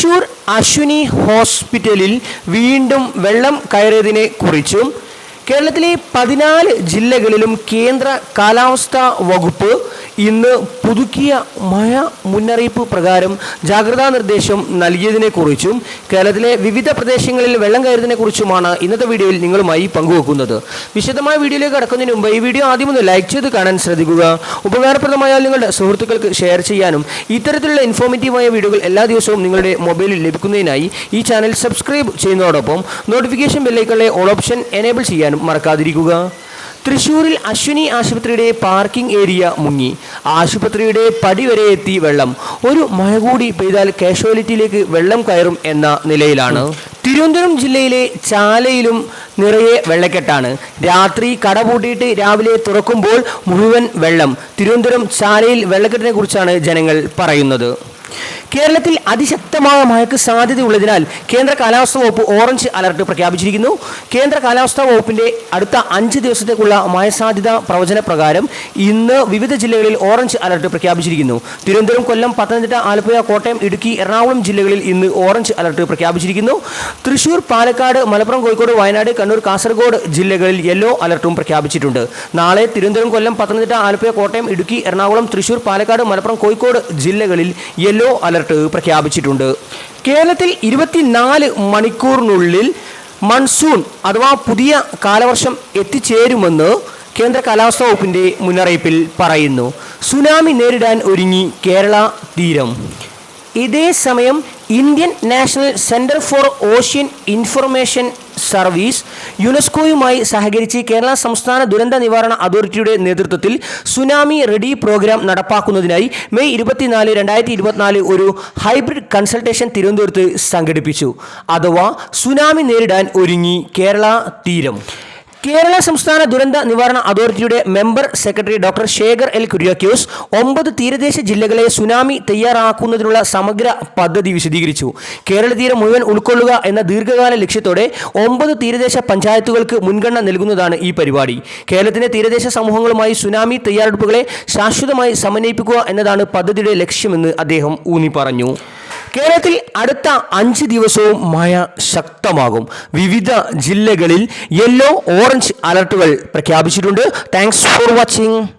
തൃശൂർ അശ്വിനി ഹോസ്പിറ്റലിൽ വീണ്ടും വെള്ളം കയറിയതിനെ കുറിച്ചും കേരളത്തിലെ പതിനാല് ജില്ലകളിലും കേന്ദ്ര കാലാവസ്ഥാ വകുപ്പ് ഇന്ന് പുതുക്കിയ മഴ മുന്നറിയിപ്പ് പ്രകാരം ജാഗ്രതാ നിർദ്ദേശം നൽകിയതിനെക്കുറിച്ചും കേരളത്തിലെ വിവിധ പ്രദേശങ്ങളിൽ വെള്ളം കയറിയതിനെ കുറിച്ചുമാണ് ഇന്നത്തെ വീഡിയോയിൽ നിങ്ങളുമായി പങ്കുവെക്കുന്നത്. വിശദമായ വീഡിയോയിലേക്ക് കടക്കുന്നതിന് മുമ്പ് ഈ വീഡിയോ ആദ്യം ഒന്ന് ലൈക്ക് ചെയ്ത് കാണാൻ ശ്രദ്ധിക്കുക. ഉപകാരപ്രദമായാൽ നിങ്ങളുടെ സുഹൃത്തുക്കൾക്ക് ഷെയർ ചെയ്യാനും ഇത്തരത്തിലുള്ള ഇൻഫോർമേറ്റീവായ വീഡിയോകൾ എല്ലാ ദിവസവും നിങ്ങളുടെ മൊബൈലിൽ ലഭിക്കുന്നതിനായി ഈ ചാനൽ സബ്സ്ക്രൈബ് ചെയ്യുന്നതോടൊപ്പം നോട്ടിഫിക്കേഷൻ ബെല്ലൈക്കളെ ഓൾ ഓപ്ഷൻ എനേബിൾ ചെയ്യാനും മറക്കാതിരിക്കുക. തൃശൂരിൽ അശ്വിനി ആശുപത്രിയുടെ പാർക്കിംഗ് ഏരിയ മുങ്ങി. ആശുപത്രിയുടെ പടി വരെ എത്തി വെള്ളം. ഒരു മഴ കൂടി പെയ്താൽ കാഷ്വാലിറ്റിയിലേക്ക് വെള്ളം കയറും എന്ന നിലയിലാണ്. തിരുവനന്തപുരം ജില്ലയിലെ ചാലയിലും നിറയെ വെള്ളക്കെട്ടാണ്. രാത്രി കട പൂട്ടിയിട്ട് രാവിലെ തുറക്കുമ്പോൾ മുഴുവൻ വെള്ളം. തിരുവനന്തപുരം ചാലയിൽ വെള്ളക്കെട്ടിനെ കുറിച്ചാണ് ജനങ്ങൾ പറയുന്നത്. കേരളത്തിൽ അതിശക്തമായ മഴയ്ക്ക് സാധ്യതയുള്ളതിനാൽ കേന്ദ്ര കാലാവസ്ഥാ വകുപ്പ് ഓറഞ്ച് അലർട്ട് പ്രഖ്യാപിച്ചിരിക്കുന്നു. കേന്ദ്ര കാലാവസ്ഥാ വകുപ്പിന്റെ അടുത്ത അഞ്ച് ദിവസത്തേക്കുള്ള മഴ സാധ്യത പ്രവചന പ്രകാരം ഇന്ന് വിവിധ ജില്ലകളിൽ ഓറഞ്ച് അലർട്ട് പ്രഖ്യാപിച്ചിരിക്കുന്നു. തിരുവനന്തപുരം കൊല്ലം പത്തനംതിട്ട ആലപ്പുഴ കോട്ടയം ഇടുക്കി എറണാകുളം ജില്ലകളിൽ ഇന്ന് ഓറഞ്ച് അലർട്ട് പ്രഖ്യാപിച്ചിരിക്കുന്നു. തൃശൂർ പാലക്കാട് മലപ്പുറം കോഴിക്കോട് വയനാട് കണ്ണൂർ കാസർഗോഡ് ജില്ലകളിൽ യെല്ലോ അലർട്ടും പ്രഖ്യാപിച്ചിട്ടുണ്ട്. നാളെ തിരുവനന്തപുരം കൊല്ലം പത്തനംതിട്ട ആലപ്പുഴ കോട്ടയം ഇടുക്കി എറണാകുളം തൃശൂർ പാലക്കാട് മലപ്പുറം കോഴിക്കോട് ജില്ലകളിൽ യെല്ലോ അലർട്ട് പ്രഖ്യാപിച്ചിട്ടുണ്ട്. കേരളത്തിൽ ഇരുപത്തിനാല് മണിക്കൂറിനുള്ളിൽ മൺസൂൺ അഥവാ പുതിയ കാലവർഷം എത്തിച്ചേരുമെന്ന് കേന്ദ്ര കാലാവസ്ഥാ വകുപ്പിന്റെ മുന്നറിയിപ്പിൽ പറയുന്നു. സുനാമി നേരിടാൻ ഒരുങ്ങി കേരള തീരം. ഇതേ സമയം Indian National Centre for Ocean Information Service യുനെസ്കോയുമായി സഹകരിച്ച് കേരള സംസ്ഥാന ദുരന്ത നിവാരണ അതോറിറ്റിയുടെ നേതൃത്വത്തിൽ സുനാമി റെഡി പ്രോഗ്രാം നടപ്പാക്കുന്നതിനായി മെയ് ഇരുപത്തിനാല് രണ്ടായിരത്തി ഇരുപത്തിനാല് ഒരു ഹൈബ്രിഡ് കൺസൾട്ടേഷൻ തിരുവനന്തപുരത്ത് സംഘടിപ്പിച്ചു. അഥവാ സുനാമി നേരിടാൻ ഒരുങ്ങി കേരള തീരം. കേരള സംസ്ഥാന ദുരന്ത നിവാരണ അതോറിറ്റിയുടെ member secretary doctor Shekhar L Kuriakose ഒമ്പത് തീരദേശ ജില്ലകളെ സുനാമി തയ്യാറാക്കുന്നതിനുള്ള സമഗ്ര പദ്ധതി വിശദീകരിച്ചു. കേരള തീരം മുഴുവൻ ഉൾക്കൊള്ളുക എന്ന ദീർഘകാല ലക്ഷ്യത്തോടെ ഒമ്പത് തീരദേശ പഞ്ചായത്തുകൾക്ക് മുൻഗണന നൽകുന്നതാണ് ഈ പരിപാടി. കേരളത്തിലെ തീരദേശ സമൂഹങ്ങളുമായി സുനാമി തയ്യാറെടുപ്പുകളെ ശാശ്വതമായി സമന്വയിപ്പിക്കുക എന്നതാണ് പദ്ധതിയുടെ ലക്ഷ്യമെന്ന് അദ്ദേഹം ഊന്നി പറഞ്ഞു കേരളത്തിൽ അടുത്ത അഞ്ച് ദിവസവും മഴ ശക്തമാകും. വിവിധ ജില്ലകളിൽ യെല്ലോ ഓറഞ്ച് അലർട്ടുകൾ പ്രഖ്യാപിച്ചിട്ടുണ്ട്. Thanks for watching